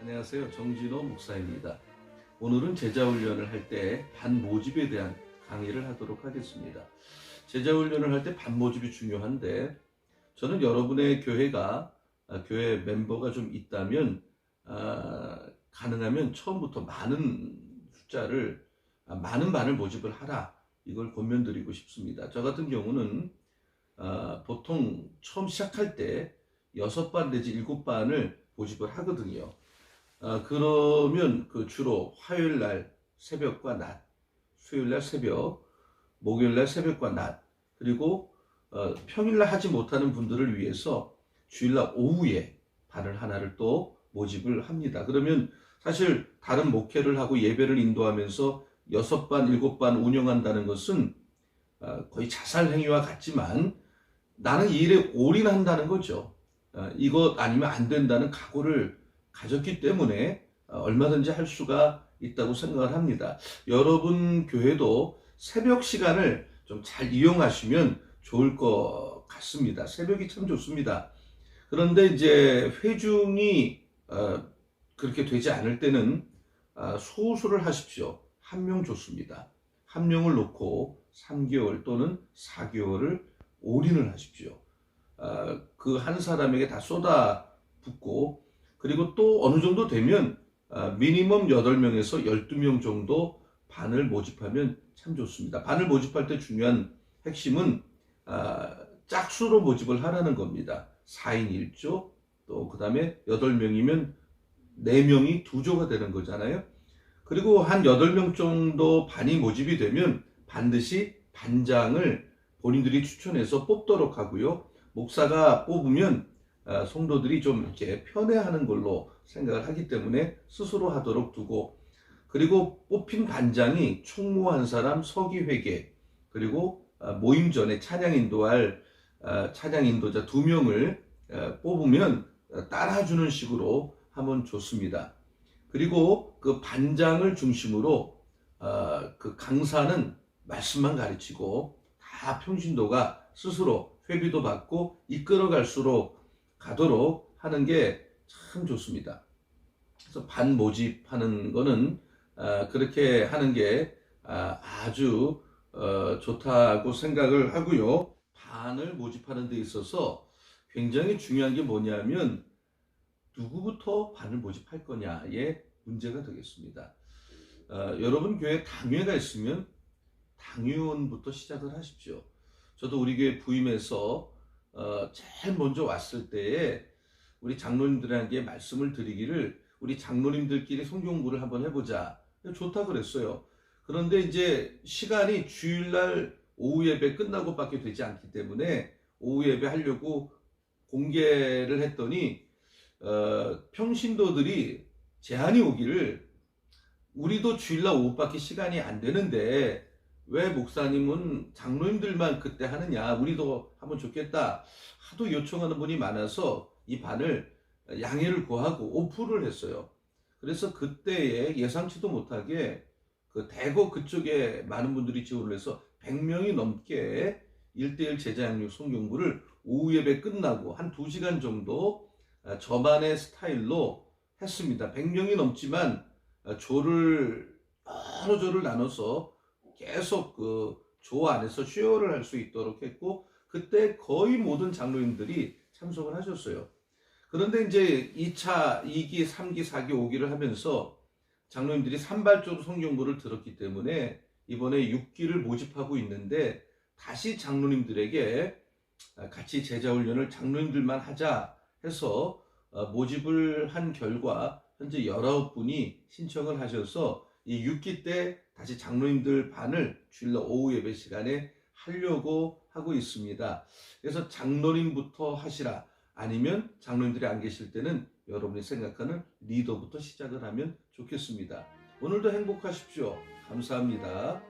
안녕하세요. 정진호 목사입니다. 오늘은 제자 훈련을 할 때 반 모집에 대한 강의를 하도록 하겠습니다. 제자 훈련을 할 때 반모집이 중요한데 저는 여러분의 교회가 아, 교회 멤버가 좀 있다면 아, 가능하면 처음부터 많은 숫자를 아, 많은 반을 모집을 하라 이걸 권면드리고 싶습니다. 저 같은 경우는 아, 보통 처음 시작할 때 여섯 반 내지 일곱 반을 모집을 하거든요. 아, 그러면 그 주로 화요일 날 새벽과 낮, 수요일 날 새벽, 목요일 날 새벽과 낮, 그리고 어, 평일 날 하지 못하는 분들을 위해서 주일 날 오후에 반을 하나를 또 모집을 합니다. 그러면 사실 다른 목회를 하고 예배를 인도하면서 여섯 반, 일곱 반 운영한다는 것은 어, 거의 자살 행위와 같지만 나는 이 일에 올인한다는 거죠. 어, 이것 아니면 안 된다는 각오를 가졌기 때문에 어, 얼마든지 할 수가 있다고 생각을 합니다. 여러분 교회도 새벽 시간을 좀 잘 이용하시면 좋을 것 같습니다. 새벽이 참 좋습니다. 그런데 이제 회중이 어, 그렇게 되지 않을 때는 아, 소수를 하십시오. 한 명 좋습니다. 한 명을 놓고 3개월 또는 4개월을 올인을 하십시오. 아, 그한 사람에게 다 쏟아 붓고 그리고 또 어느 정도 되면 아, 미니멈 8명에서 12명 정도 반을 모집하면 참 좋습니다. 반을 모집할 때 중요한 핵심은 아, 짝수로 모집을 하라는 겁니다. 4인 1조 또 그 다음에 8명이면 4명이 2조가 되는 거잖아요. 그리고 한 8명 정도 반이 모집이 되면 반드시 반장을 본인들이 추천해서 뽑도록 하고요. 목사가 뽑으면 아, 성도들이 좀 이렇게 편애하는 걸로 생각을 하기 때문에 스스로 하도록 두고 그리고 뽑힌 반장이 총무한 사람 서기회계 그리고 아, 모임 전에 찬양 인도할 아, 찬양 인도자 두 명을 아, 뽑으면 따라주는 식으로 하면 좋습니다. 그리고 그 반장을 중심으로 그 강사는 말씀만 가르치고 다 평신도가 스스로 회비도 받고 이끌어갈수록 가도록 하는 게 참 좋습니다. 그래서 반 모집하는 거는 아, 그렇게 하는 게 아, 아주 어, 좋다고 생각을 하고요. 반을 모집하는 데 있어서 굉장히 중요한 게 뭐냐면 누구부터 반을 모집할 거냐의 문제가 되겠습니다. 어, 여러분 교회 당회가 있으면 당의원부터 시작을 하십시오. 저도 우리 교회 부임해서 어, 제일 먼저 왔을 때에 우리 장로님들에게 말씀을 드리기를 우리 장로님들끼리 성경공부를 한번 해보자. 좋다 그랬어요. 그런데 이제 시간이 주일날 오후 예배 끝나고밖에 되지 않기 때문에 오후 예배 하려고 공개를 했더니 어, 평신도들이 제한이 오기를 우리도 주일날 오후밖에 시간이 안 되는데 왜 목사님은 장로님들만 그때 하느냐 우리도 하면 좋겠다 하도 요청하는 분이 많아서 이 반을 양해를 구하고 오프를 했어요 그래서 그때에 예상치도 못하게 그 대거 그쪽에 많은 분들이 지원을 해서 100명이 넘게 1대1 제자 양육 성경부를 오후 예배 끝나고 한 2시간 정도 아, 저만의 스타일로 했습니다 100명이 넘지만 아, 조를 여러 조를 나눠서 계속 그 조 안에서 쉐어를 할 수 있도록 했고 그때 거의 모든 장로님들이 참석을 하셨어요. 그런데 이제 2차, 2기, 3기, 4기, 5기를 하면서 장로님들이 산발적으로 성경부를 들었기 때문에 이번에 6기를 모집하고 있는데 다시 장로님들에게 같이 제자훈련을 장로님들만 하자 해서 어, 모집을 한 결과 현재 19분이 신청을 하셔서 이 6기 때 다시 장로님들 반을 주일날 오후 예배 시간에 하려고 하고 있습니다. 그래서 장로님부터 하시라. 아니면 장로님들이 안 계실 때는 여러분이 생각하는 리더부터 시작을 하면 좋겠습니다. 오늘도 행복하십시오. 감사합니다.